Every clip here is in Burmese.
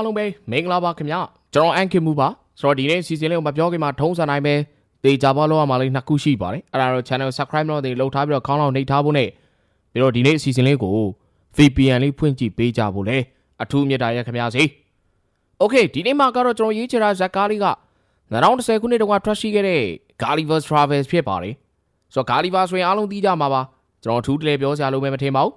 အားလုံးပဲမင်္ဂလာပါခင်ဗျာကျွန်တော်အန်ခင်မူပါဆိုတော့ဒီနေ့စီစဉ်လေးကိုမပြောခင်မှာထုံးစံတိုင်းပဲတေချာဘောလောက်ရမှာလေးနှစ်ခုရှိပါတယ်အဲ့ဒါတော့ channel subscribe လုပ်နေလောက်ထားပြီးတော့ခေါင်းလောက်နှိပ်ထားဖို့နဲ့ပြီးတော့ဒီနေ့စီစဉ်လေးကို VPN လေးဖွင့်ကြည့်ပေးကြဖို့လေအထူးမြတ်တာရက်ခင်ဗျာစီ Okay ဒီနေ့မှာကတော့ကျွန်တော်ရေးချင်တာဇက်ကားလေးက2010ခုနှစ်တုန်းကထွက်ရှိခဲ့တဲ့ Gulliver's Travels ဖြစ်ပါတယ်ဆိုတော့ Gulliver ဆိုရင်အားလုံးသိကြမှာပါကျွန်တော်အထူးတလဲပြောစရာလိုပဲမထင်ပါဘူး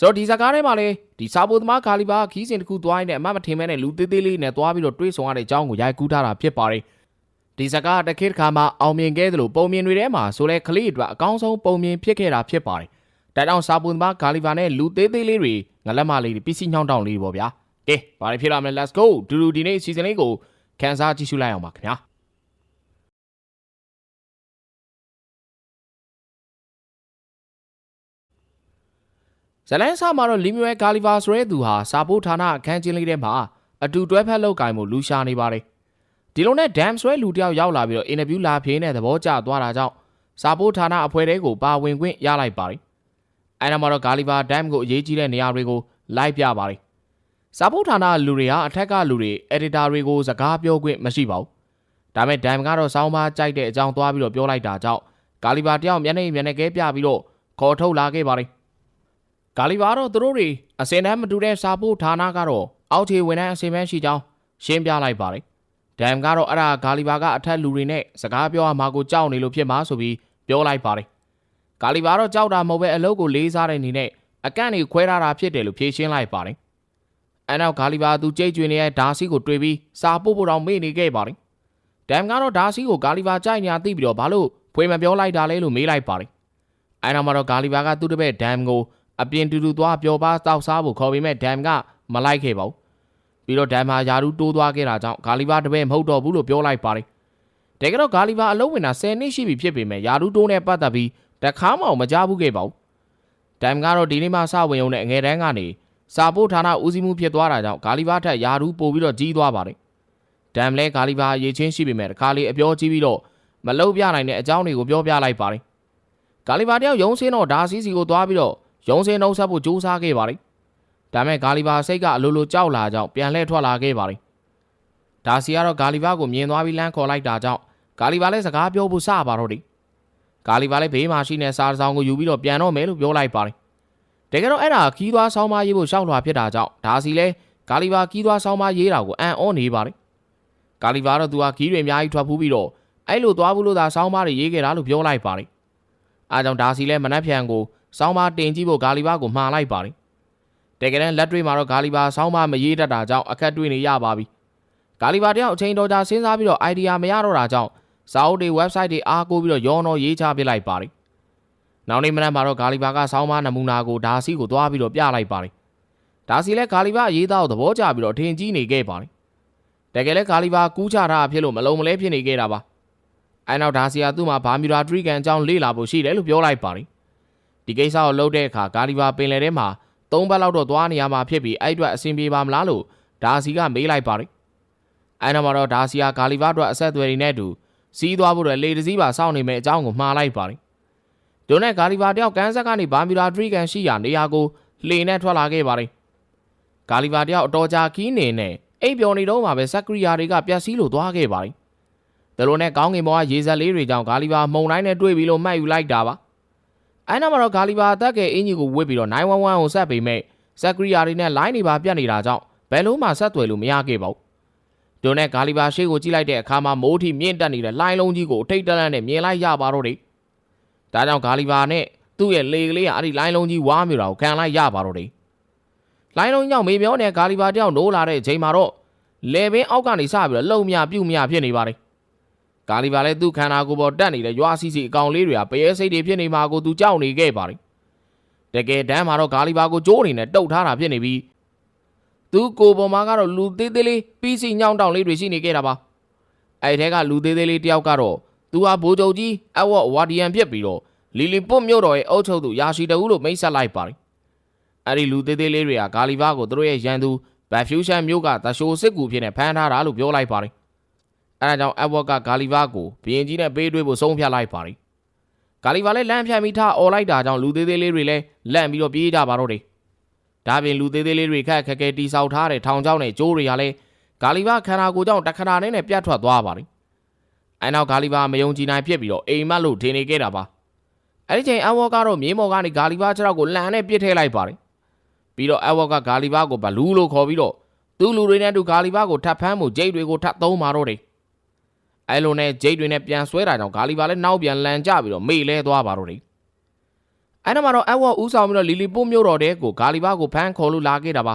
ဆိုတော့ဒီဇာကားထဲမှာလေဒီစာပိုသမားဂါလီဘာခီးစဉ်တစ်ခုသွားရင်းနဲ့အမတ်မထင်မဲနဲ့လူသေးသေးလေးနဲ့သွားပြီးတော့တွေးဆုံရတဲ့အကြောင်းကိုရိုက်ကူးထားတာဖြစ်ပါတယ်ဒီဇာကားတစ်ခေတ်တစ်ခါမှာအောင်မြင်ခဲ့သလိုပုံမြင်တွေထဲမှာဆိုလဲကလေးအတွက်အကောင်းဆုံးပုံမြင်ဖြစ်ခဲ့တာဖြစ်ပါတယ်ဒါကြောင့်စာပိုသမားဂါလီဘာနဲ့လူသေးသေးလေးတွေငလက်မလေးတွေပစ္စည်းညှောင်းတောင်းလေးပေါ့ဗျာကဲဘာတွေဖြစ်လာမလဲ let's go ဒူဒူဒီနေ့စီစဉ်လေးကိုခန်းစားကြည့်ရှုလိုက်အောင်ပါခင်ဗျာ ဇလန်ဆာမှာတော့လီမြွဲဂါလီဗာဆိုတဲ့သူဟာစာပိုးဌာနအခန်းချင်းလေးထဲမှာအတူတွဲဖက်လောက်ကင်မှုလူရှာနေပါတယ်။ဒီလိုနဲ့ဒမ်ဆွဲလူတယောက်ရောက်လာပြီးတော့အင်တာဗျူးလာဖြေတဲ့သဘောကျသွားတာကြောင့်စာပိုးဌာနအဖွဲ့တဲကိုပါဝင်ခွင့်ရလိုက်ပါတယ်။အဲဒါမှတော့ဂါလီဗာဒမ်ကိုအရေးကြီးတဲ့နေရာတွေကိုလိုက်ပြပါတယ်။စာပိုးဌာနလူတွေဟာအထက်ကလူတွေအက်ဒီတာတွေကိုစကားပြောခွင့်မရှိပါဘူး။ဒါပေမဲ့ဒမ်ကတော့စောင်းပါကြိုက်တဲ့အကြောင်းသွားပြီးတော့ပြောလိုက်တာကြောင့်ဂါလီဗာတယောက်မျက်နှာမျက်နှာကဲပြပြီးတော့ခေါ်ထုတ်လာခဲ့ပါတယ်။ ဂါလီဘာတော့သူတို့တွေအစင်တမ်းမတူတဲ့စာပို့ဌာနကတော့အောက်ခြေဝန်ထမ်းအစင်ပဲရှိကြောင်းရှင်းပြလိုက်ပါတယ်။ဒမ်ကတော့အဲ့ဒါဂါလီဘာကအထက်လူတွေနဲ့စကားပြောရမှာကိုကြောက်နေလို့ဖြစ်မှာဆိုပြီးပြောလိုက်ပါတယ်။ဂါလီဘာတော့ကြောက်တာမဟုတ်ပဲအလုပ်ကိုလေးစားတဲ့အနေနဲ့အကန့်တွေခွဲထားတာဖြစ်တယ်လို့ဖြေရှင်းလိုက်ပါတယ်။အဲနောက်ဂါလီဘာသူကြိတ်ကျွင်နေတဲ့ဒါစီကိုတွေ့ပြီးစာပို့ဖို့တော့မေ့နေခဲ့ပါတယ်။ဒမ်ကတော့ဒါစီကိုဂါလီဘာကြိုက်ညာသိပြီးတော့ဘာလို့ဖွေမပြောလိုက်တာလဲလို့မေးလိုက်ပါတယ်။အဲနောက်မှာတော့ဂါလီဘာကသူ့တပည့်ဒမ်ကို အပြင်တူတူသွားပျော်ပါတောက်စားဖို့ခေါ်ပေမဲ့ဒမ်ကမလိုက်ခဲ့ပါဘူးပြီးတော့ဒမ်ဟာယာရူတိုးသွားခဲ့တာကြောင့်ဂါလီဘာတပည့်မဟုတ်တော့ဘူးလို့ပြောလိုက်ပါတယ်တကယ်တော့ဂါလီဘာအလုံးဝင်တာ10နှစ်ရှိပြီဖြစ်ပေမဲ့ယာရူတိုးနဲ့ပတ်သက်ပြီးတခါမှမကြားဘူးခဲ့ပါဘူးဒမ်ကတော့ဒီနေ့မှစဝင်ုံနဲ့အငယ်တန်းကနေစာပို့ဌာနဦးစီးမှုဖြစ်သွားတာကြောင့်ဂါလီဘာထက်ယာရူပို့ပြီးတော့ကြီးသွားပါတယ်ဒမ်လဲဂါလီဘာရေချင်းရှိပေမဲ့တခါလေအပြောကြီးပြီးတော့မလုံပြနိုင်တဲ့အကြောင်းတွေကိုပြောပြလိုက်ပါတယ်ဂါလီဘာတယောက်ရုံးစင်းတော့ဒါစီစီကိုသွားပြီးတော့ ရုံးစင်းနှုတ်ဆက်ဖို့ကြိုးစားခဲ့ပါတယ်။ဒါမဲ့ဂါလီဘာစိတ်ကအလိုလိုကြောက်လာကြောင်းပြန်လှည့်ထွက်လာခဲ့ပါတယ်။ဒါစီကတော့ဂါလီဘာကိုမြင်သွားပြီးလမ်းခေါ်လိုက်တာကြောင့်ဂါလီဘာလည်းစကားပြောဖို့စပါတော့တယ်။ဂါလီဘာလည်းဘေးမှာရှိနေစားဆောင်ကိုယူပြီးတော့ပြန်တော့မယ်လို့ပြောလိုက်ပါတယ်။တကယ်တော့အဲ့ဒါခီးသွားဆောင်းမရေးဖို့ရှောက်လွှာဖြစ်တာကြောင့်ဒါစီလည်းဂါလီဘာခီးသွားဆောင်းမရေးတာကိုအံ့ဩနေပါတယ်။ဂါလီဘာတော့သူကခီးတွေအများကြီးထွက်ဖူးပြီးတော့အဲ့လိုသွားဘူးလို့သာဆောင်းမတွေရေးခဲ့တာလို့ပြောလိုက်ပါတယ်။အားကြောင့်ဒါစီလည်းမနှက်ဖြန်ကို စောင်းမတင်ကြည့်ဖို့ဂါလီဘာကိုမှားလိုက်ပါတယ်။တကယ်တမ်းလက်တွေ့မှာတော့ဂါလီဘာစောင်းမမရေးတတ်တာကြောင့်အခက်တွေ့နေရပါပြီ။ဂါလီဘာတယောက်အချိန်တော်ကြာစဉ်းစားပြီးတော့ idea မရတော့တာကြောင့်စာအုပ်တွေ website တွေအားကိုးပြီးတော့ရောနော်ရေးချပစ်လိုက်ပါတယ်။နောက်နေ့မနက်မှာတော့ဂါလီဘာကစောင်းမနမူနာကိုဒါစီကိုသွားပြီးတော့ပြလိုက်ပါတယ်။ဒါစီလည်းဂါလီဘာရေးသားကိုသဘောကျပြီးတော့ထင်ကြီးနေခဲ့ပါတယ်။တကယ်လည်းဂါလီဘာကူးချတာဖြစ်လို့မလုံးမလဲဖြစ်နေခဲ့တာပါ။အဲနောက်ဒါစီကသူ့မှာဘာမီရာထရီကန်အကြောင်းလေ့လာဖို့ရှိတယ်လို့ပြောလိုက်ပါတယ်။ ဒီကိစ္စကိုလုပ်တဲ့အခါဂါလီဘာပင်လယ်ထဲမှာ၃ဘက်လောက်တော့သွားနေရမှာဖြစ်ပြီးအဲ့အတွက်အဆင်ပြေပါမလားလို့ဒါစီကမေးလိုက်ပါတယ်။အဲ့နောက်မှာတော့ဒါစီကဂါလီဘာအတွက်အဆက်အသွယ်တွေနဲ့အတူစီးသွားဖို့အတွက်လေတစည်းပါစောင့်နေမယ့်အကြောင်းကိုမှားလိုက်ပါတယ်။ဒုနဲ့ဂါလီဘာတယောက်ကန်းဆက်ကနေဘာမီရာထရီကန်ရှိရာနေရာကိုလှေနဲ့ထွက်လာခဲ့ပါတယ်။ဂါလီဘာတယောက်အတော်ကြာခီးနေနဲ့အိပ်ပျော်နေတော့မှပဲစက်ကရီယာတွေကပြက်စီးလို့သွားခဲ့ပါတယ်။ဒါလိုနဲ့ကောင်းကင်ဘဝရေစက်လေးတွေကြောင့်ဂါလီဘာမှုန်တိုင်းနဲ့တွေ့ပြီးလို့မှတ်ယူလိုက်တာပါ။ အဲနောက်မှာတော့ဂါလီဘာအသက်ငယ်အင်ကြီးကိုဝစ်ပြီးတော့911ကိုဆက်ပေးမဲ့စက်ကရီယာတွေနဲ့ line တွေပါပြတ်နေတာကြောင့်ဘယ်လုံးမှဆက်သွယ်လို့မရခဲ့ပါဘူး။ဒုနဲ့ဂါလီဘာရှေ့ကိုကြည့်လိုက်တဲ့အခါမှာမိုးထီမြင့်တက်နေတဲ့ line လုံးကြီးကိုအထိတ်တလန့်နဲ့မြင်လိုက်ရပါတော့တယ်။ဒါကြောင့်ဂါလီဘာနဲ့သူ့ရဲ့လေကလေးကအဲ့ဒီ line လုံးကြီးဝါးမျိုးတာကိုခံလိုက်ရပါတော့တယ်။ line လုံးကြောင့်မေမျောနဲ့ဂါလီဘာတယောက်နိုးလာတဲ့အချိန်မှာတော့လေပင်အောက်ကနေစပြီးတော့လုံမြပြုတ်မြဖြစ်နေပါတယ်။ ဂါလီဘာလည်းသူ့ခန္ဓာကိုယ်ပေါ်တက်နေတဲ့ရွာစီစီအကောင်လေးတွေကပရဲစိတ်တွေဖြစ်နေမှာကိုသူကြောက်နေခဲ့ပါတယ်။တကယ်တမ်းမှာတော့ဂါလီဘာကိုကြိုးအနေနဲ့တုတ်ထားတာဖြစ်နေပြီးသူကိုယ်ပေါ်မှာကတော့လူသေးသေးလေးပြီးစီညောင်းတောင်လေးတွေရှိနေခဲ့တာပါ။အဲ့ထဲကလူသေးသေးလေးတယောက်ကတော့သူဟာဘိုးချုပ်ကြီးအဝတ်ဝါဒီယန်ဖြစ်ပြီးတော့လီလီပွတ်မြို့တော်ရဲ့အုပ်ချုပ်သူရာရှိတဦးလို့မိတ်ဆက်လိုက်ပါတယ်။အဲ့ဒီလူသေးသေးလေးတွေကဂါလီဘာကိုသူတို့ရဲ့ရန်သူဘတ်ဖျူးရှန်မြို့ကသရှိုးစစ်ကူဖြစ်နေဖမ်းထားတာလို့ပြောလိုက်ပါတယ်။ အဲဒါကြောင့်အဝတ်ကဂါလီဘာကိုဘရင်ကြီးနဲ့ပေးတွေ့ဖို့ဆုံးဖြတ်လိုက်ပါတယ်။ဂါလီဘာလည်းလမ်းဖြတ်ပြီးထားអော်လိုက်တာကြောင့်လူသေးသေးလေးတွေလည်းလန့်ပြီးတော့ပြေးကြပါတော့တယ်ဒါပြင်လူသေးသေးလေးတွေခက်ခက်ခဲတီဆောက်ထားတဲ့ထောင်ချောင်းနဲ့ကျိုးတွေကလည်းဂါလီဘာခန္ဓာကိုယ်ကြောင့်တခဏနဲ့နဲ့ပြတ်ထွက်သွားပါတယ်အဲနောက်ဂါလီဘာမယုံကြည်နိုင်ဖြစ်ပြီးတော့အိမ်မက်လို့ထင်နေခဲ့တာပါအဲ့ဒီချိန်အဝေါ်ကတော့မြေမော်ကနေဂါလီဘာခြေထောက်ကိုလှန်နဲ့ပစ်ထည့်လိုက်ပါတယ်ပြီးတော့အဝေါ်ကဂါလီဘာကိုဘလူးလို့ခေါ်ပြီးတော့သူ့လူတွေနဲ့တူဂါလီဘာကိုထပ်ဖမ်းမှုဂျိတ်တွေကိုထပ်သုံးမာတော့တယ် အဲလိုနဲ့ဂျိတ်တွေနဲ့ပြန်ဆွဲတာကြောင့်ဂါလီဘာလည်းနောက်ပြန်လန်ကျပြီးတော့မေ့လဲသွားပါတော့တယ်အဲ့ဒါမှတော့အဝေါ်ဦးဆောင်ပြီးတော့လီလီပို့မြို့တော်တဲ့ကိုဂါလီဘာကိုဖမ်းခေါ်လို့လာခဲ့တာပါ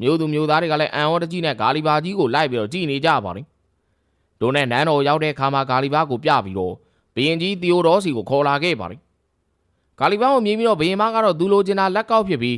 မျိုးသူမျိုးသားတွေကလည်းအန်ဟောတကြီးနဲ့ဂါလီဘာကြီးကိုလိုက်ပြီးတော့ကြည်နေကြပါတယ်။ဒိုနဲ့နန်းတော်ရောက်တဲ့အခါမှာဂါလီဘာကိုပြပြီးတော့ဘယင်ကြီးသီယိုဒေါစီကိုခေါ်လာခဲ့ပါတယ်။ဂါလီဘာကိုမြင်ပြီးတော့ဘယင်မကတော့သူလိုချင်တာလက်ကောက်ဖြစ်ပြီး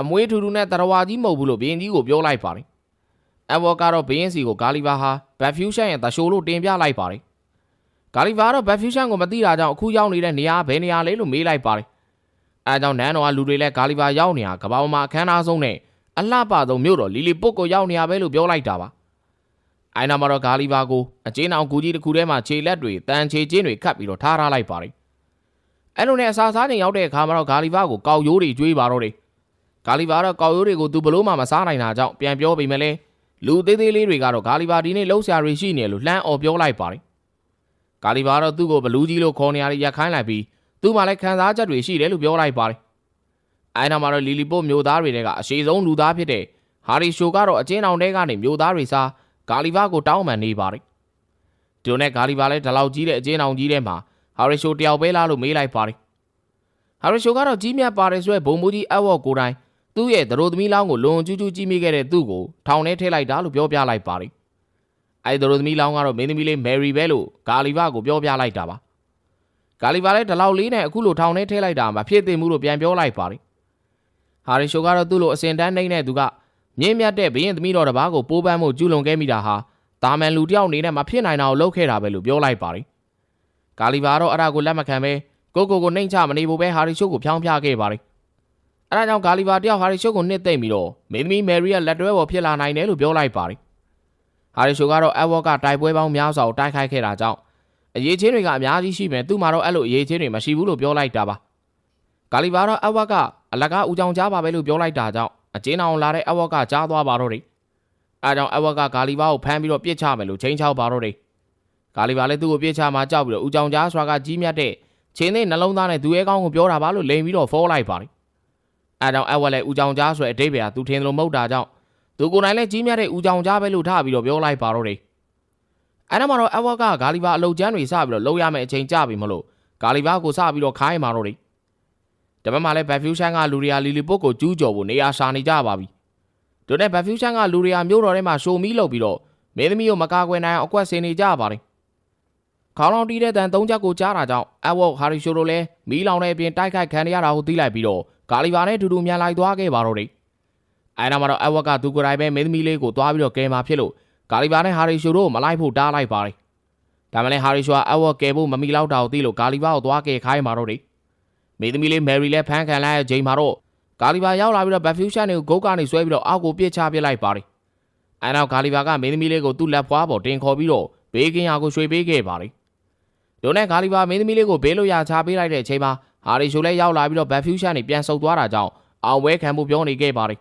အမွေးထူထူနဲ့တရဝါကြီးမဟုတ်ဘူးလို့ဘယင်ကြီးကိုပြောလိုက်ပါတယ်။အဘောကတော့ဘယင်စီကိုဂါလီဘာဟာ ဘက်ဖျူးရှန်ရဲ့တရှိုးလို့တင်ပြလိုက်ပါတယ်။ဂါလီဘာကတော့ဘက်ဖျူးရှန်ကိုမသိတာကြောင့်အခုရောက်နေတဲ့နေရာဘယ်နေရာလဲလို့မေးလိုက်ပါတယ်။အဲဒါကြောင့်နန်းတော်ကလူတွေလည်းဂါလီဘာရောက်နေတာကဘာပေါ်မှာအခမ်းအနားဆုံးနဲ့အလှပဆုံးမြို့တော်လီလီပုတ်ကိုရောက်နေရပဲလို့ပြောလိုက်တာပါ။အိုင်နာမှာတော့ဂါလီဘာကိုအကျဉ်းအောင်ကူကြီးတစ်ခုထဲမှာခြေလက်တွေတန်ခြေချင်းတွေခတ်ပြီးတော့ထားထားလိုက်ပါတယ်။အဲ့လိုနဲ့အစာစားချိန်ရောက်တဲ့အခါမှာတော့ဂါလီဘာကိုကောက်ရိုးတွေကျွေးပါတော့တယ်။ဂါလီဘာကတော့ကောက်ရိုးတွေကိုသူဘလို့မှမစားနိုင်တာကြောင့်ပြန်ပြောပေမဲ့လည်း လူသေးသေးလေးတွေကတော့ဂါလီဘာဒီနေ့လှုပ်ရှားရရှိနေလို့လှမ်းអော်ပြောလိုက်ပါတယ်။ဂါလီဘာတော့သူ့ကိုဘလူးကြီးလို့ခေါ်နေရတဲ့ရက်ခိုင်းလိုက်ပြီးသူ့မှာလည်းခံစားချက်တွေရှိတယ်လို့ပြောလိုက်ပါတယ်။အဲနောက်မှာတော့လီလီပုတ်မျိုးသားတွေထဲကအရှိဆုံးလူသားဖြစ်တဲ့ဟာရီရှိုကတော့အကျဉ်းအောင်တဲကနေမျိုးသားတွေစားဂါလီဘာကိုတောင်းပန်နေပါတယ်။ဒီလိုနဲ့ဂါလီဘာလည်းဒီလောက်ကြီးတဲ့အကျဉ်းအောင်ကြီးထဲမှာဟာရီရှိုတယောက်ပဲလားလို့မေးလိုက်ပါတယ်။ဟာရီရှိုကတော့ကြီးမြတ်ပါတယ်ဆိုရဲဘုံမူကြီးအဝေါ်ကိုတိုင် သူ့ရဲ့သရိုသမီးလောင်းကိုလွန်ကျူးကျူးကြီးမိခဲ့တဲ့သူ့ကိုထောင်ထဲထည့်လိုက်တာလို့ပြောပြလိုက်ပါတယ်။အဲဒီသရိုသမီးလောင်းကတော့မင်းသမီးလေးမယ်ရီပဲလို့ဂါလီဘာကိုပြောပြလိုက်တာပါ။ဂါလီဘာလည်းဒီလောက်လေးနဲ့အခုလိုထောင်ထဲထည့်လိုက်တာမဖြစ်သင့်ဘူးလို့ပြန်ပြောလိုက်ပါတယ်။ဟာရီရှိုကတော့သူ့လိုအစင်တန်းနေတဲ့သူကမြင့်မြတ်တဲ့ဘရင်သမီးတော်တစ်ပါးကိုပိုးပန်းမှုကျူးလွန်ခဲ့မိတာဟာတာမန်လူတစ်ယောက်အနေနဲ့မဖြစ်နိုင်တာကိုလုပ်ခဲ့တာပဲလို့ပြောလိုက်ပါတယ်။ဂါလီဘာတော့အဲ့ဒါကိုလက်မခံပဲကိုကိုကိုနှိမ့်ချမနေဘူးပဲဟာရီရှိုကိုဖြောင်းပြခဲ့ပါတယ်။ အဲ့ဒါကြောင့်ဂါလီဘာတယောက်ဟာရီရှိုကိုနှစ်သိမ့်ပြီးတော့မင်းသမီးမယ်ရီရဲ့လက်တွဲပေါ်ဖြစ်လာနိုင်တယ်လို့ပြောလိုက်ပါတယ်။ဟာရီရှိုကတော့အဝေါ်ကတိုက်ပွဲပေါင်းများစွာကိုတိုက်ခိုက်ခဲ့တာကြောင့်အရေးချင်းတွေကအများကြီးရှိမယ်သူ့မှာတော့အဲ့လိုအရေးချင်းတွေမရှိဘူးလို့ပြောလိုက်တာပါ။ဂါလီဘာတော့အဝေါ်ကအလကားဦးချောင်ကြားပါပဲလို့ပြောလိုက်တာကြောင့်အကျဉ်းအောင်လာတဲ့အဝေါ်ကကြားသွားပါတော့တယ်။အဲကြောင့်အဝေါ်ကဂါလီဘာကိုဖမ်းပြီးတော့ပြစ်ချမယ်လို့ချိန်ချောက်ပါတော့တယ်။ဂါလီဘာလည်းသူ့ကိုပြစ်ချမှာကြောက်ပြီးတော့ဦးချောင်ကြားစွာကကြီးမြတ်တဲ့ချင်းသိနှလုံးသားနဲ့သူရဲကောင်းကိုပြောတာပါလို့လိန်ပြီးတော့ဖောလိုက်ပါတယ်။ အဲကြောင့်အဝေါ်လည်းဦးချောင်ကြားဆိုတဲ့အတိတ်ပဲကသူထင်တယ်လို့မဟုတ်တာကြောင့်သူကိုယ်တိုင်လည်းကြီးမြတ်တဲ့ဦးချောင်ကြားပဲလို့ထားပြီးတော့ပြောလိုက်ပါတော့တယ်။အဲနောက်မှာတော့အဝေါ်ကဂါလီဘာအလုတ်ကျန်းတွေစပြီးတော့လှုပ်ရမယ့်အချိန်ကြပြီမလို့ဂါလီဘာကိုစပြီးတော့ခိုင်းမှာတော့တယ်။ဒါပေမဲ့လည်းဘက်ဖျူးရှန်ကလူတွေကလီလီပုတ်ကိုကျူးကျော်ဖို့နေရာရှာနေကြပါပြီ။တို့နဲ့ဘက်ဖျူးရှန်ကလူတွေကမြို့တော်ထဲမှာရှိုမီးလုပ်ပြီးတော့မင်းသမီးကိုမကာကွယ်နိုင်အောင်အကွက်ဆင်နေကြပါတယ်။ခေါင်းလောင်တီးတဲ့တန်သုံးချက်ကိုကြားတာကြောင့်အဝေါ်ဟာရီရှိုတို့လည်းမီးလောင်တဲ့အပြင်တိုက်ခိုက်ခံရတာကိုသိလိုက်ပြီးတော့ဂါလီဘာနဲ့တူတူမြန်လိုက်သွားခဲ့ပါတော့တယ်။အဲနောက်မှာတော့အဝေါ်ကသူကိုယ်တိုင်ပဲမင်းသမီးလေးကိုသွားပြီးတော့ကဲမှာဖြစ်လို့ဂါလီဘာနဲ့ဟာရီရှိုတို့မလိုက်ဖို့တားလိုက်ပါတယ်။ဒါမှလည်းဟာရီရှိုကအဝေါ်ကဲဖို့မမီလောက်တာကိုသိလို့ဂါလီဘာကိုသွားကဲခိုင်းပါတော့တယ်။မိသမီးလေးမယ်ရီလည်းဖမ်းခံလိုက်တဲ့ချိန်မှာတော့ဂါလီဘာရောက်လာပြီးတော့ဘက်ဖျူးရှန်တွေကိုဂုတ်ကနေဆွဲပြီးတော့အောက်ကိုပြစ်ချပစ်လိုက်ပါတယ်။အဲနောက်ဂါလီဘာကမိသမီးလေးကိုသူ့လက်ဖွားပေါ်တင်ခေါ်ပြီးတော့ဘေးကင်းရာကိုရွှေ့ပေးခဲ့ပါတယ်။ဒိုနဲ့ဂါလီဘာမိသမီးလေးကိုဘေးလို့ရချပေးလိုက်တဲ့အချိန်မှာ ဟာရီရှိုလည်းရောက်လာပြီးတော့ဘက်ဖျူးရှန်တွေပြန်ဆုတ်သွားတာကြောင့်အောင်ဝဲခံမှုပြောနေခဲ့ပါတယ်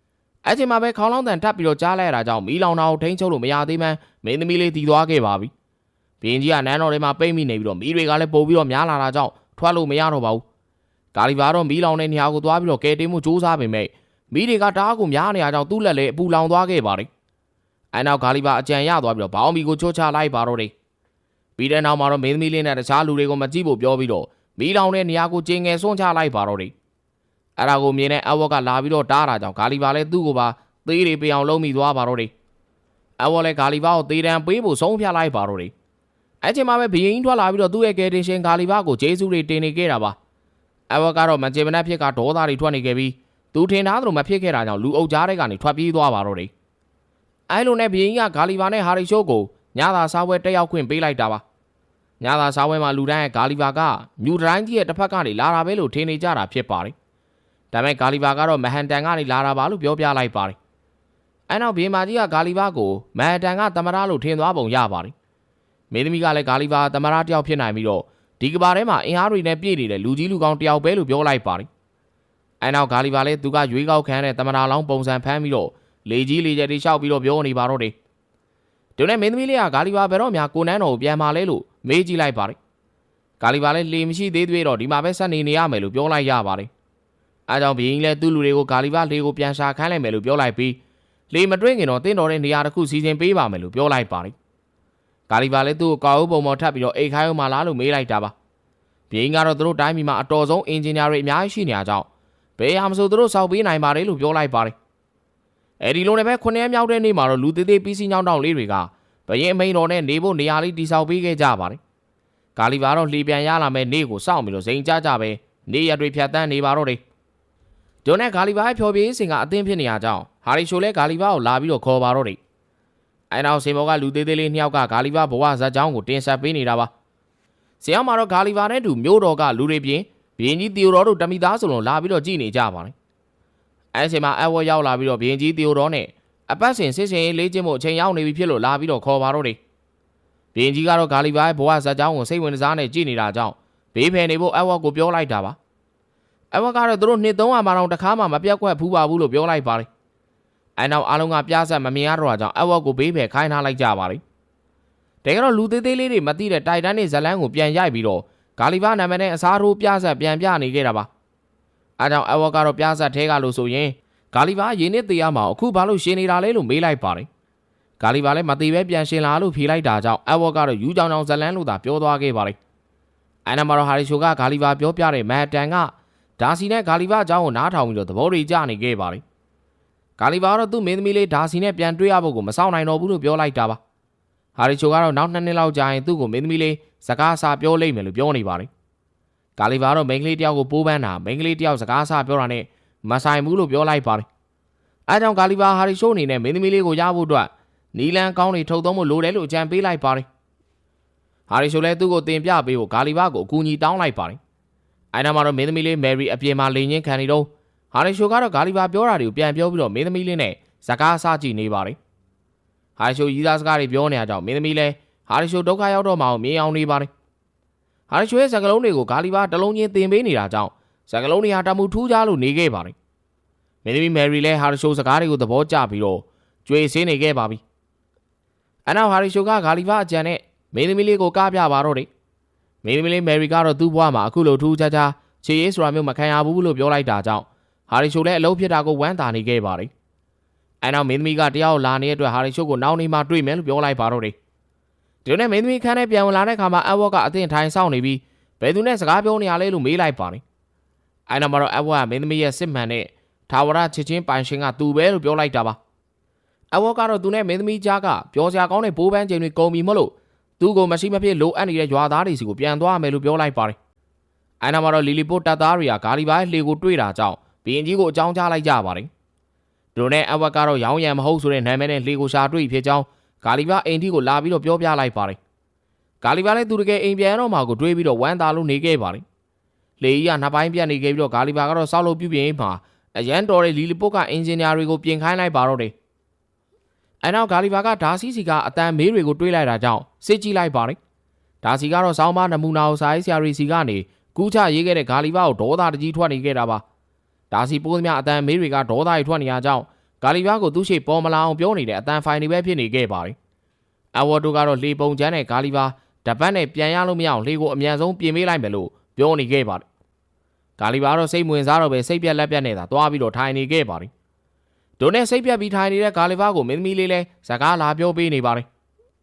။အဲ့ချိန်မှာပဲခေါင်းလောင်းတန်ထပ်ပြီးတော့ကြားလိုက်ရတာကြောင့်မီးလောင်တာကိုထိန်းချုပ်လို့မရသေးမှန်းမင်းသမီးလေးတည်သွားခဲ့ပါပြီ။ဘင်းကြီးကနန်းတော်ထဲမှာပိတ်မိနေပြီးတော့မီးတွေကလည်းပို့ပြီးတော့များလာတာကြောင့်ထွက်လို့မရတော့ပါဘူး။ဂါလီဘာတော့မီးလောင်တဲ့နေရာကိုသွားပြီးတော့ကဲတင်မှုစူးစမ်းပေမဲ့မီးတွေကတအားကိုများနေရကြောင်းသူ့လက်လည်းအပူလောင်သွားခဲ့ပါတယ်။အဲနောက်ဂါလီဘာအကြံရသွားပြီးတော့ဘောင်းမီကိုချိုးချလိုက်ပါတော့တယ်။ပြီးတဲ့နောက်မှာတော့မင်းသမီးလေးနဲ့တခြားလူတွေကိုမကြည့်ဖို့ပြောပြီးတော့ မီးလောင်တဲ့နေရာကိုကျင်းငယ်ဆွန့်ချလိုက်ပါတော့တယ်။အဲဒါကိုမြင်တဲ့အဝတ်ကလာပြီးတော့တားတာကြောင့်ဂါလီဘာလည်းသူ့ကိုပါသေးတွေပြအောင်လုံးမိသွားပါတော့တယ်။အဝတ်လည်းဂါလီဘာကိုသေးတံပေးဖို့ဆုံးဖြတ်လိုက်ပါတော့တယ်။အဲချိန်မှာပဲဘယင်းထွက်လာပြီးတော့သူ့ရဲ့ကယ်တင်ရှင်ဂါလီဘာကိုဂျေဆုတွေတင်နေခဲ့တာပါ။အဝတ်ကတော့မကြေမနက်ဖြစ်ကဒေါသတွေထွက်နေခဲ့ပြီးသူထင်သားသလိုမဖြစ်ခဲ့တာကြောင့်လူအုပ်ကြားထဲကနေထွက်ပြေးသွားပါတော့တယ်။အဲလိုနဲ့ဘယင်းကဂါလီဘာနဲ့ဟာရီရှိုးကိုညသာစားပွဲတက်ရောက်ခွင့်ပေးလိုက်တာပါ။ ညသာစားပွဲမှာလူတိုင်းရဲ့ဂါလီဘာကမြူတိုင်းကြီးရဲ့တစ်ဖက်ကနေလာတာပဲလို့ထင်နေကြတာဖြစ်ပါတယ်။ဒါပေမဲ့ဂါလီဘာကတော့မဟန်တန်ကနေလာတာပါလို့ပြောပြလိုက်ပါတယ်။အဲနောက်ဘီမာကြီးကဂါလီဘာကိုမဟန်တန်ကသမရလို့ထင်သွားပုံရပါတယ်။မင်းသမီးကလည်းဂါလီဘာသမရတယောက်ဖြစ်နိုင်ပြီးတော့ဒီကဘာထဲမှာအင်အားတွေနဲ့ပြည့်နေတဲ့လူကြီးလူကောင်းတယောက်ပဲလို့ပြောလိုက်ပါတယ်။အဲအဲနောက်ဂါလီဗာလည်းသူကရွေးကောက်ခံတဲ့တမနာလောင်းပုံစံဖမ်းပြီးတော့လေကြီးလေကျက်တွေရှောက်ပြီးတော့ပြောနေပါတော့တယ်။ဒီနဲ့မင်းသမီးလေးကဂါလီဗာဘယ်တော့မှကိုနန်းတော်ကိုပြန်มาလဲလို့ မေးကြည့်လိုက်ပါတယ်။ဂါလီဗာလည်းလေမရှိသေးသေးတော့ဒီမှာပဲဆက်နေနေရမယ်လို့ပြောလိုက်ရပါတယ်။အဲကြောင့်ဘီရင်လည်းသူ့လူတွေကိုဂါလီဗာလေကိုပြန်ရှာခိုင်းလိုက်မယ်လို့ပြောလိုက်ပြီးလေမတွင်းခင်တော့တင်းတော်တဲ့နေရာတစ်ခုစီစဉ်ပေးပါမယ်လို့ပြောလိုက်ပါတယ်။ဂါလီဗာလည်းသူ့ကိုကောက်အုပ်ပုံပေါ်ထပ်ပြီးတော့အိတ်ခိုင်းအောင်မလားလို့မေးလိုက်တာပါ။ဘီရင်ကတော့သူတို့တိုင်းပြည်မှာအတော်ဆုံးအင်ဂျင်နီယာတွေအများကြီးရှိနေကြကြောင်းဘယ်ဟာမဆိုသူတို့စောက်ပေးနိုင်ပါတယ်လို့ပြောလိုက်ပါတယ်။အဲဒီလိုနဲ့ပဲခုနှစ်ရက်မြောက်တဲ့နေ့မှာတော့လူသေးသေးပီးစီညောင်းတောင်းလေးတွေက ဘရင်အမိန်တော်နဲ့နေဖို့နေရာလေးတိစောက်ပေးခဲ့ကြပါတယ်။ဂါလီဗာတော့လှေပြန်ရလာမဲ့နေ့ကိုစောင့်ပြီးတော့ဇိမ်ကြကြပဲနေရက်တွေဖြတ်တန်းနေပါတော့တယ်။ဂျွန်နဲ့ဂါလီဗာရဲ့ဖျော်ဖြေရေးစင်ကအသင်းဖြစ်နေရကြောင်းဟာရီရှိုလည်းဂါလီဗာကိုလာပြီးတော့ခေါ်ပါတော့တယ်။အဲနောက်စင်ဘောကလူသေးသေးလေးနှစ်ယောက်ကဂါလီဗာဘဝဇက်ကြောင်းကိုတင်ဆက်ပေးနေတာပါ။ဆရာမတော့ဂါလီဗာနဲ့တူမျိုးတော်ကလူတွေပြင်ဘရင်ကြီးတီယိုတော်တို့တမိသားဆိုလုံးလာပြီးတော့ကြည်နေကြပါတယ်။အဲအချိန်မှာအဝတ်ရောက်လာပြီးတော့ဘရင်ကြီးတီယိုတော်နဲ့ အပတ်စဉ်စစ်စင်ရေးလေးချင်းမှုအချိန်ရောက်နေပြီဖြစ်လို့လာပြီးတော့ခေါ်ပါတော့တယ်။ဘရင်ကြီးကတော့ဂါလီဗာရဲ့ဘဝဇက်ကြောင်းကိုစိတ်ဝင်စားနေကြည်နေတာကြောင့်ဘေးဖယ်နေဖို့အဝတ်ကိုပြောလိုက်တာပါ။အဝတ်ကတော့သူတို့နှစ်သုံးမှာတော့တခါမှမပြတ်ကွက်ဖူးပါဘူးလို့ပြောလိုက်ပါတယ်။အဲနောက်အားလုံးကပြဆက်မမြင်ရတော့ကြောင့်အဝတ်ကိုဘေးဖယ်ခိုင်းထားလိုက်ကြပါတယ်။တကယ်တော့လူသေးသေးလေးတွေမသိတဲ့တိုက်တန်းနေဇလန်းကိုပြန်ရိုက်ပြီးတော့ဂါလီဗာနာမည်နဲ့အစားထိုးပြဆက်ပြန်ပြနေခဲ့တာပါ။အဲကြောင့်အဝတ်ကတော့ပြဆက်ထဲကလို့ဆိုရင် ဂါလီဗာရင်းနဲ့တရားမအောင်အခုဘာလို့ရှင်နေတာလဲလို့မေးလိုက်ပါတယ်။ဂါလီဗာလည်းမသေးပဲပြန်ရှင်လာလို့ဖြေလိုက်တာကြောင့်အဝတ်ကတော့ယူကြောင်ကြောင်ဇလန်းလို့သာပြောသွားခဲ့ပါတယ်။အဲနာမှာတော့ဟာရီရှိုကဂါလီဗာပြောပြတဲ့မန်တန်ကဒါစီနဲ့ဂါလီဗာအကြောင်းကိုနားထောင်ပြီးတော့သဘောတွေကျနေခဲ့ပါတယ်။ဂါလီဗာကတော့သူ့မင်းသမီးလေးဒါစီနဲ့ပြန်တွေ့ရဖို့ကိုမဆောင်နိုင်တော့ဘူးလို့ပြောလိုက်တာပါ။ဟာရီချိုကတော့နောက်နှစ်နှစ်လောက်ကြာရင်သူ့ကိုမင်းသမီးလေးစကားအစာပြောလိမ့်မယ်လို့ပြောနေပါတယ်။ဂါလီဗာကတော့မိန်းကလေးတယောက်ကိုပိုးပန်းတာမိန်းကလေးတယောက်စကားအစာပြောတာနဲ့ မဆိုင်ဘူးလို့ပြောလိုက်ပါတယ်။အဲကြောင့်ဂါလီဗာဟာရီရှိုအနေနဲ့မင်းသမီးလေးကိုရဖို့အတွက်နီလန်ကောင်းတွေထုတ်သုံးဖို့လိုတယ်လို့အကြံပေးလိုက်ပါတယ်။ဟာရီရှိုလည်းသူ့ကိုတင်ပြပေးဖို့ဂါလီဗာကိုအကူအညီတောင်းလိုက်ပါတယ်။အဲနောက်မှာတော့မင်းသမီးလေးမယ်ရီအပြင်မှာလိန်ချင်းခံနေတော့ဟာရီရှိုကတော့ဂါလီဗာပြောတာတွေကိုပြန်ပြောပြီးတော့မင်းသမီးလေးနဲ့စကားအစကြည့်နေပါတယ်။ဟာရီရှိုရီးသားစကားတွေပြောနေကြကြောင့်မင်းသမီးလည်းဟာရီရှိုဒုက္ခရောက်တော့မှအောင်မြင်အောင်နေပါတယ်။ဟာရီရှိုရဲ့စကားလုံးတွေကိုဂါလီဗာတလုံးချင်းသင်ပေးနေတာကြောင့် စကားလုံးတွေဟာတမှုထူးခြားလို့နေခဲ့ပါတယ်။မင်းသမီးမယ်ရီလည်းဟာရီရှိုစကားတွေကိုသဘောကျပြီးတော့ကြွေစင်းနေခဲ့ပါပြီ။အနောက်ဟာရီရှိုကဂါလီဗာအကြံနဲ့မင်းသမီးလေးကိုကားပြပါတော့တယ်။မင်းသမီးလေးမယ်ရီကတော့သူ့ဘဝမှာအခုလိုထူးခြားခြားခြေရေးဆိုတာမျိုးမခံရဘူးလို့ပြောလိုက်တာကြောင့်ဟာရီရှိုလည်းအလုံးဖြစ်တာကိုဝမ်းသာနေခဲ့ပါတယ်။အဲနောက်မင်းသမီးကတယောက်လာနေတဲ့အတွက်ဟာရီရှိုကိုနောက်နေမှတွေ့မယ်လို့ပြောလိုက်ပါတော့တယ်။ဒီလိုနဲ့မင်းသမီးခန်းထဲပြန်ဝင်လာတဲ့အခါမှာအဝတ်ကအသင်ထိုင်ဆောင်နေပြီးဘယ်သူနဲ့စကားပြောနေရလဲလို့မေးလိုက်ပါတယ်။ အဲနောက်မှာတော့အဝတ်ကမင်းသမီးရဲ့စစ်မှန်တဲ့ထာဝရချစ်ချင်းပိုင်ရှင်ကသူပဲလို့ပြောလိုက်တာပါ။အဝတ်ကတော့သူနဲ့မင်းသမီးကြားကပြောစရာကောင်းတဲ့ဘိုးပန်းချိန်တွေကုန်ပြီမလို့သူ့ကိုမရှိမဖြစ်လိုအပ်နေတဲ့ရွာသားတွေစီကိုပြန်သွားမယ်လို့ပြောလိုက်ပါတယ်။အဲနောက်မှာတော့လီလီပိုတပ်သားတွေကဂါလီဘာရဲ့လှေကိုတွေ့တာကြောင့်ဘီရင်ကြီးကိုအကြောင်းကြားလိုက်ကြပါတယ်။သူတို့နဲ့အဝတ်ကတော့ရောင်းရံမဟုတ်ဆိုတဲ့နာမည်နဲ့လှေကိုရှာတွေ့ဖြစ်ကြောင်းဂါလီဘာအိမ်ထိကိုလာပြီးတော့ပြောပြလိုက်ပါတယ်။ဂါလီဘာလည်းသူတကယ်အိမ်ပြန်တော့မှကိုတွေးပြီးတော့ဝမ်းသာလို့နေခဲ့ပါတယ်။ လေကြီးကနှစ်ပိုင်းပြတ်နေခဲ့ပြီးတော့ဂါလီဘာကတော့စောက်လို့ပြုပြင်မှာအရန်တော်တဲ့လီလီပိုကအင်ဂျင်နီယာတွေကိုပြင်ခိုင်းလိုက်ပါတော့တယ်။အဲနောက်ဂါလီဘာကဓာစီစီကအတန်မေးတွေကိုတွေးလိုက်တာကြောင့်စစ်ကြည့်လိုက်ပါတယ်။ဓာစီကတော့စောင်းမနမူနာကိုစာရေးဆရာရီစီကနေကူးချရေးခဲ့တဲ့ဂါလီဘာကိုဒေါသတကြီးထွက်နေခဲ့တာပါ။ဓာစီပိုးသမျှအတန်မေးတွေကဒေါသတွေထွက်နေရကြောင်းဂါလီဘာကိုသူ့ရှိပေါ်မလာအောင်ပြောနေတဲ့အတန်ဖိုင်တွေပဲဖြစ်နေခဲ့ပါတယ်။အဝါတိုကတော့လေပုံချမ်းနဲ့ဂါလီဘာဓပတ်နဲ့ပြန်ရလို့မရအောင်လေကိုအမြန်ဆုံးပြင်ပေးလိုက်မယ်လို့ပြောနေခဲ့ပါတယ်။ ဂါလီဘာတော့စိတ်ဝင်စားတော့ပဲစိတ်ပြက်လက်ပြက်နေတာတွားပြီးတော့ထိုင်နေခဲ့ပါတယ်။ဒိုနဲ့စိတ်ပြက်ပြီးထိုင်နေတဲ့ဂါလီဘာကိုမင်းသမီးလေးလဲစကားလာပြောပေးနေပါတယ်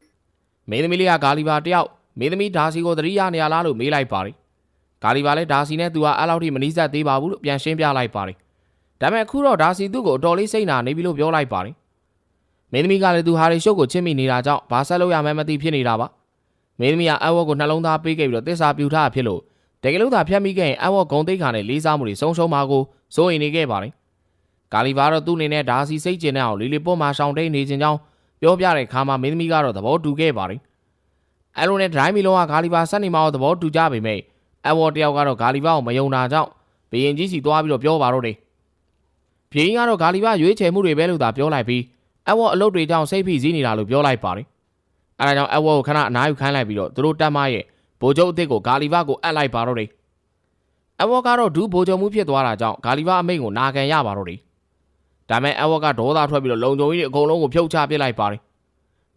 ။မင်းသမီးလေးကဂါလီဘာတယောက်မင်းသမီးဒါစီကိုသတိရနေရလားလို့မေးလိုက်ပါတယ်။ဂါလီဘာလည်းဒါစီနဲ့သူကအဲ့လောက်ထိမနီးစပ်သေးပါဘူးလို့ပြန်ရှင်းပြလိုက်ပါတယ်။ဒါပေမဲ့အခုတော့ဒါစီသူ့ကိုအတော်လေးစိတ်နာနေပြီလို့ပြောလိုက်ပါတယ်။မင်းသမီးကလည်းသူဟာရီရှုပ်ကိုချစ်မိနေတာကြောင့်ဘာဆက်လို့ရမှန်းမသိဖြစ်နေတာပါ။မင်းသမီးကအဝတ်ကိုနှလုံးသားပေးခဲ့ပြီးတော့တစ္ဆာပြူထားဖြစ်လို့ တကယ်လို့သာဖြတ်မိခဲ့ရင်အဝတ်ဂုံတိတ်ခါနဲ့လေးစားမှုတွေဆုံးရှုံးမှာကိုစိုးရိမ်နေခဲ့ပါတယ်။ဂါလီဘာတော့သူ့အနေနဲ့ဒါစီစိတ်ကျင်တဲ့အောင်လီလီပွတ်မှာရှောင်တိတ်နေခြင်းကြောင့်ပြောပြတဲ့ခါမှာမင်းသမီးကတော့သဘောတူခဲ့ပါတယ်။အဲလိုနဲ့ဒရိုင်းမီလုံးကဂါလီဘာဆက်နေမှာတော့သဘောတူကြပေမဲ့အဝတ်တယောက်ကတော့ဂါလီဘာကိုမယုံတာကြောင့်ဘရင်ကြီးစီသွားပြီးတော့ပြောပါတော့တယ်။ဘရင်ကတော့ဂါလီဘာရွေးချယ်မှုတွေပဲလို့သာပြောလိုက်ပြီးအဝတ်အလုပ်တွေကြောင့်စိတ်ဖိစီးနေတာလို့ပြောလိုက်ပါတယ်။အဲဒါကြောင့်အဝတ်ကိုခဏအနားယူခိုင်းလိုက်ပြီးတော့သူတို့တက်မရဲ့ ဗိုလ်ချုပ်အစ်စ်ကိုဂါလီဘာကိုအပ်လိုက်ပါတော့တယ်။အဝတ်ကတော့ဒူးဘိုးချုံမှုဖြစ်သွားတာကြောင့်ဂါလီဗာအမိန့်ကိုနာခံရပါတော့တယ်ဒါမဲ့အဝတ်ကဒေါသထွက်ပြီးတော့လုံခြုံရေးတွေအကုန်လုံးကိုဖြုတ်ချပစ်လိုက်ပါတယ်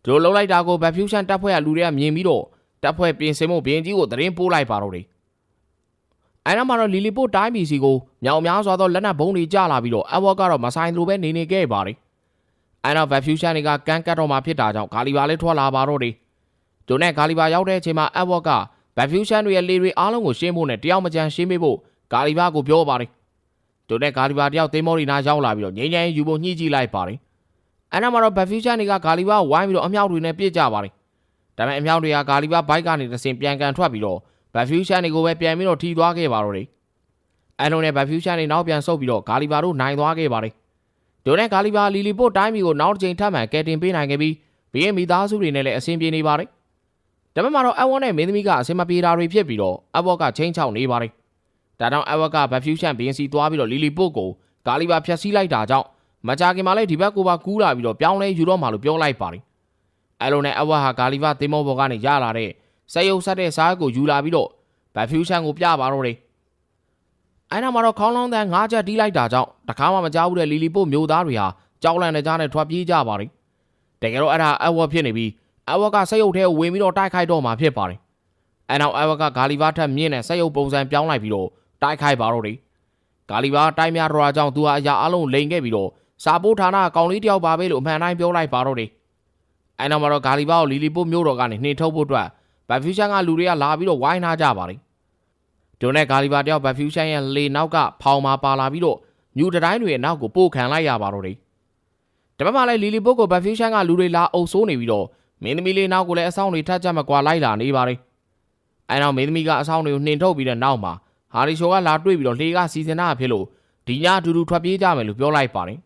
ဒီလိုလုပ်လိုက်တာကိုဘက်ဖျူးရှန်တပ်ဖွဲ့ကလူတွေကမြင်ပြီးတော့တပ်ဖွဲ့ပြင်ဆင်မှုဘရင်ကြီးကိုသတင်းပို့လိုက်ပါတော့တယ်အဲနောက်မှာတော့လီလီပို့တိုင်းပြည်စီကိုမြောင်များစွာသောလက်နက်ဘုံတွေကျလာပြီးတော့အဝတ်ကတော့မဆိုင်လိုပဲနေနေခဲ့ပါတယ်အဲနောက်ဘက်ဖျူးရှန်တွေကကန်းကတ်တော့မှဖြစ်တာကြောင့်ဂါလီဗာလည်းထွက်လာပါတော့တယ်ဒိုနဲ့ဂါလီဘာရောက်တဲ့အချိန်မှာအက်ဝက်က ဘက်ဖျူးရှန်တွေရဲ့လေတွေအားလုံးကိုရှင်းဖို့နဲ့တယောက်မကြမ်းရှင်းပေးဖို့ဂါလီဘာကိုပြောပါတယ်။ဒိုနဲ့ဂါလီဘာတယောက်သိမ်းမော်ရီနာရောက်လာပြီးတော့ငိမ့်ငိမ့်ယူဖို့ညှိကြည့်လိုက်ပါတယ်။အဲ့နောက်မှာတော့ဘက်ဖျူးရှန်တွေကဂါလီဘာကိုဝိုင်းပြီးတော့အမြောက်တွေနဲ့ပြစ်ကြပါတယ်။ဒါပေမဲ့အမြောက်တွေကဂါလီဘာဘိုက်ကနေတစ်ဆင့်ပြန်ကန်ထွက်ပြီးတော့ဘက်ဖျူးရှန်တွေကိုပဲပြန်ပြီးတော့ထိသွားခဲ့ပါတော့တယ်။အဲ့လိုနဲ့ဘက်ဖျူးရှန်တွေနောက်ပြန်ဆုတ်ပြီးတော့ဂါလီဘာတို့နိုင်သွားခဲ့ပါတယ်။ဒိုနဲ့ဂါလီဘာလီလီပို့တိုင်းပြည်ကိုနောက်တစ်ချိန်ထပ်မံကယ်တင်ပေးနိုင်ခဲ့ပြီးဘီရင်မိသားစုတွေနဲ့လည်းအဆင်ပြေနေပါတယ်။ ဒါပေမဲ့တော့အဝတ်နဲ့မင်းသမီးကအစင်မပြေတာတွေဖြစ်ပြီးတော့အဝတ်ကချင်းချောက်နေပါတယ်။ဒါကြောင့်အဝတ်ကဘက်ဖျူးရှန်ဘင်းစီသွားပြီးတော့လီလီပို့ကိုဂါလီဘာဖျက်ဆီးလိုက်တာကြောင့်မကြခင်မှာလည်းဒီဘက်ကိုပါကူးလာပြီးတော့ပြောင်းလဲယူတော့မှလို့ပြောလိုက်ပါတယ်။အဲလိုနဲ့အဝတ်ဟာဂါလီဘာတင်မောဘော်ကနေရလာတဲ့စက်ရုပ်ဆက်တဲ့စားကိုယူလာပြီးတော့ဘက်ဖျူးရှန်ကိုပြပါတော့တယ်။အဲနောက်မှာတော့ခေါင်းလောင်းတန်းငါးချက်တီးလိုက်တာကြောင့်တခါမှမကြောက်ဘူးတဲ့လီလီပို့မျိုးသားတွေဟာကြောက်လန့်နေကြတဲ့ထွက်ပြေးကြပါတယ်။တကယ်တော့အဲ့ဒါအဝတ်ဖြစ်နေပြီး အဝက်ကစက်ရုပ်ထဲကိုဝင်ပြီးတော့တိုက်ခိုက်တော့မှာဖြစ်ပါတယ်။အဲနောက်အဝက်ကဂါလီဗာထက်မြင့်တဲ့စက်ရုပ်ပုံစံပြောင်းလိုက်ပြီးတော့တိုက်ခိုက်ပါတော့တယ်။ဂါလီဗာတိုင်းများတော့ကြောင့်သူဟာအရာအလုံးလိန်ခဲ့ပြီးတော့စာပိုးဌာနအကောင်လေးတယောက်ပါပဲလို့အမှန်တိုင်းပြောလိုက်ပါတော့တယ်။အဲနောက်မှာတော့ဂါလီဗာကိုလီလီပို့မျိုးတော်ကနေနှင်ထုတ်ဖို့အတွက်ဘတ်ဖျူးရှန်ကလူတွေကလာပြီးတော့ဝိုင်းထားကြပါတယ်။ဒိုနဲ့ဂါလီဗာတယောက်ဘတ်ဖျူးရှန်ရဲ့လေနောက်ကဖောင်မာပါလာပြီးတော့ညူတတိုင်းတွေရဲ့နောက်ကိုပို့ခံလိုက်ရပါတော့တယ်။တပတ်မှလည်းလီလီပို့ကိုဘတ်ဖျူးရှန်ကလူတွေလာအုပ်ဆိုးနေပြီးတော့ မင်းသမီးလေးနောက်ကိုလည်းအဆောင်တွေထပ်ချက်မကွာလိုက်လာနေပါတယ်။အဲနောက်မင်းသမီးကအဆောင်တွေကိုနှင်ထုတ်ပြီးတဲ့နောက်မှာဟာရီရှိုကလာတွေ့ပြီးတော့လှေကစီစဉ်တာဖြစ်လို့ဒီညအတူတူထွက်ပြေးကြမယ်လို့ပြောလိုက်ပါတယ်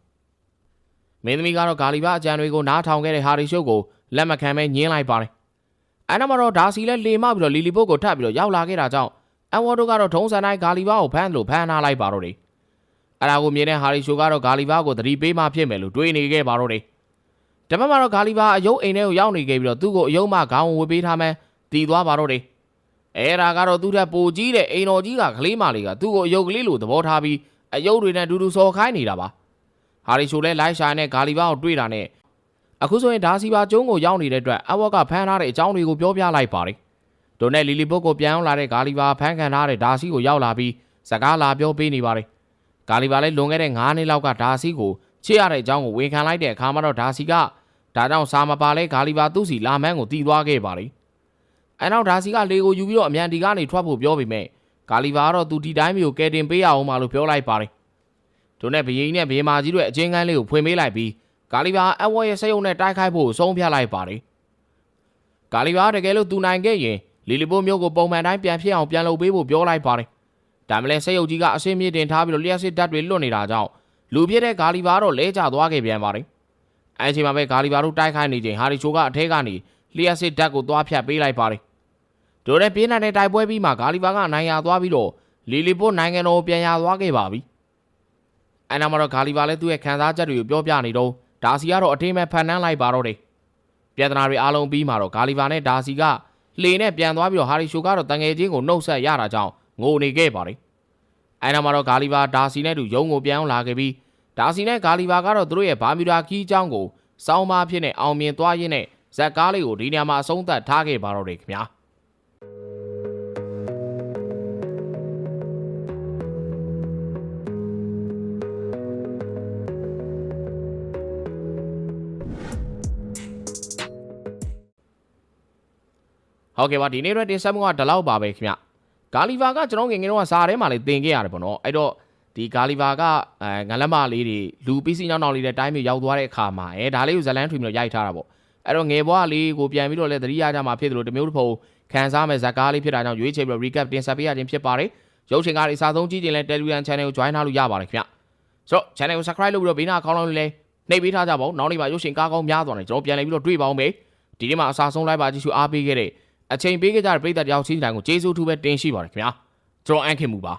။မင်းသမီးကတော့ဂါလီဘာအကြံတွေကိုနားထောင်ခဲ့တဲ့ဟာရီရှိုကိုလက်မခံပဲညင်းလိုက်ပါတယ်။အဲနောက်မှာတော့ဒါစီလည်းလေမပြီးတော့လီလီပုတ်ကိုထပ်ပြီးတော့ရောက်လာခဲ့တာကြောင့်အဝါဒိုကတော့ထုံးစံတိုင်းဂါလီဘာကိုဖမ်းလို့ဖမ်းထားလိုက်ပါတော့တယ်။အဲဒါကိုမြင်တဲ့ဟာရီရှိုကတော့ဂါလီဘာကိုသတိပေးမှဖြစ်မယ်လို့တွေးနေခဲ့ပါတော့တယ်။ တပတ်မှာတော့ဂါလီဘာအယုတ်အိမ်ထဲကိုရောက်နေခဲ့ပြီးတော့သူ့ကိုအယုတ်မှခေါင်းဝေပေးထားမှန်းတည်သွားပါတော့တယ်။အဲဒါကတော့သူ့ထက်ပိုကြီးတဲ့အိမ်တော်ကြီးကကလေးမလေးကသူ့ကိုအယုတ်ကလေးလိုသဘောထားပြီးအယုတ်တွေနဲ့အတူတူစော်ခိုင်းနေတာပါ။ဟာရီချိုလဲလိုက်ရှာနဲ့ဂါလီဘာကိုတွေ့တာနဲ့အခုဆိုရင်ဒါစီဘာကျုံးကိုရောက်နေတဲ့အတွက်အဝတ်ကဖမ်းထားတဲ့အကြောင်းတွေကိုပြောပြလိုက်ပါတယ်။ဒိုနဲ့လီလီဘုတ်ကိုပြန်အောင်လာတဲ့ဂါလီဘာဖမ်းခံထားတဲ့ဒါစီကိုရောက်လာပြီးစကားလာပြောပေးနေပါတယ်။ဂါလီဘာလည်းလွန်ခဲ့တဲ့9နှစ်လောက်ကဒါစီကိုချစ်ရတဲ့အကြောင်းကိုဝန်ခံလိုက်တဲ့အခါမှာတော့ဒါစီက ဒါကြောင့်စာမပါလဲဂါလီဘာသူ့စီလာမန်းကိုတီးသွားခဲ့ပါလေ။အဲနောက်ဒါစီကလေကိုယူပြီးတော့အမြန်ဒီကနေထွက်ဖို့ပြောပေမဲ့ဂါလီဘာကတော့သူဒီတိုင်းမျိုးကဲတင်ပေးရအောင်မလို့ပြောလိုက်ပါတယ်။တို့နဲ့ဘရင်နဲ့ဘရင်မာကြီးတို့ရဲ့အချင်းကန်းလေးကိုဖွင့်ပေးလိုက်ပြီးဂါလီဘာအဝတ်ရဲ့စက်ရုံနဲ့တိုက်ခိုက်ဖို့ဆုံးဖြတ်လိုက်ပါတယ်။ဂါလီဘာတကယ်လို့သူနိုင်ခဲ့ရင်လီလီပိုမျိုးကိုပုံမှန်တိုင်းပြန်ဖြစ်အောင်ပြန်လုပ်ပေးဖို့ပြောလိုက်ပါတယ်။ဒါမှလည်းစက်ရုပ်ကြီးကအစင်းမြင့်တင်ထားပြီးတော့လျှက်စစ်ဓာတ်တွေလွတ်နေတာကြောင့်လူပြည့်တဲ့ဂါလီဘာတော့လဲကျသွားခဲ့ပြန်ပါတယ်။ အဲအချိန်မှာပဲဂါလီဘာတို့တိုက်ခိုက်နေချိန်ဟာရီချိုကအထဲကနေလျှက်စစ်ဓာတ်ကိုသွားဖြတ်ပေးလိုက်ပါတယ်။ဒိုရဲပြင်းတဲ့တိုက်ပွဲပြီးမှဂါလီဘာကအနိုင်ရသွားပြီးတော့လီလီပိုနိုင်ငံတော်ကိုပြန်ရသွားခဲ့ပါပြီ။အဲနောက်မှာတော့ဂါလီဘာလည်းသူ့ရဲ့ခံစားချက်တွေကိုပြောပြနေတော့ဒါစီကတော့အထင်းမဲ့ဖန်နှန်းလိုက်ပါတော့တယ်။ပြဿနာတွေအားလုံးပြီးမှတော့ဂါလီဘာနဲ့ဒါစီကလှေနဲ့ပြန်သွားပြီးတော့ဟာရီချိုကတော့တငယ်ချင်းကိုနှုတ်ဆက်ရတာကြောင့်ငိုနေခဲ့ပါတယ်။အဲနောက်မှာတော့ဂါလီဘာဒါစီနဲ့တူရုံးကိုပြန်အောင်လာခဲ့ပြီး ဒါစီနဲ့ဂါလီဘာကတော့သူတို့ရဲ့ဘာမြူဒါခီးအကြောင်းကိုစောင်းမဖြစ်နဲ့အောင်မြင်သွားရင်းနဲ့ဇက်ကားလေးကိုဒီနေရာမှာအဆုံးသတ်ထားခဲ့ပါတော့တယ်ခင်ဗျာဟုတ်ကဲ့ပါဒီနေ့တော့တင်ဆက်မှုကဒီလောက်ပါပဲခင်ဗျဂါလီဘာကကျွန်တော်ငယ်ငယ်တော့စာထဲမှာလေးသင်ခဲ့ရတယ်ပေါ့နော်အဲ့တော့ ဒီဂါလီဘာကအဲငလက်မလေးတွေလူပီစီညောင်းနှောင်းလေးတဲ့တိုင်းမျိုးရောက်သွားတဲ့အခါမှာအဲဒါလေးကိုဇလန်းထွေပြီးတော့ရိုက်ထားတာပေါ့အဲ့တော့ငယ်ဘွားလေးကိုပြန်ပြီးတော့လည်းသတိရကြမှာဖြစ်တယ်လို့တမျိုးတစ်ဖုံခံစားမဲ့ဇာတ်ကားလေးဖြစ်တာကြောင့်ရွေးချယ်ပြီးတော့ recap တင်ဆက်ပေးရခြင်းဖြစ်ပါတယ်ရုပ်ရှင်ကားတွေအစားဆုံးကြည့်ခြင်းလဲ Telegram channel ကို join ထားလို့ရပါတယ်ခင်ဗျဆိုတော့ channel ကို subscribe လုပ်ပြီးတော့ဘေးနားအကောင့်လုံးလေးလည်းနှိပ်ပေးထားကြပါဦးနောက်နေ့မှာရုပ်ရှင်ကားကောင်းများသွားတယ်ကျွန်တော်ပြန်လည်ပြီးတော့တွေ့ပါအောင်မေဒီနေ့မှာအစားဆုံး live ပါကြည့်ရှုအားပေးခဲ့တဲ့အချိန်ပေးခဲ့ကြတဲ့ပရိသတ်တယောက်ချင်းတိုင်းကိုကျေးဇူးထူးပဲတင်ရှိပါတယ်ခင်ဗျာကျွန်တော်အန်ခင်မူပါ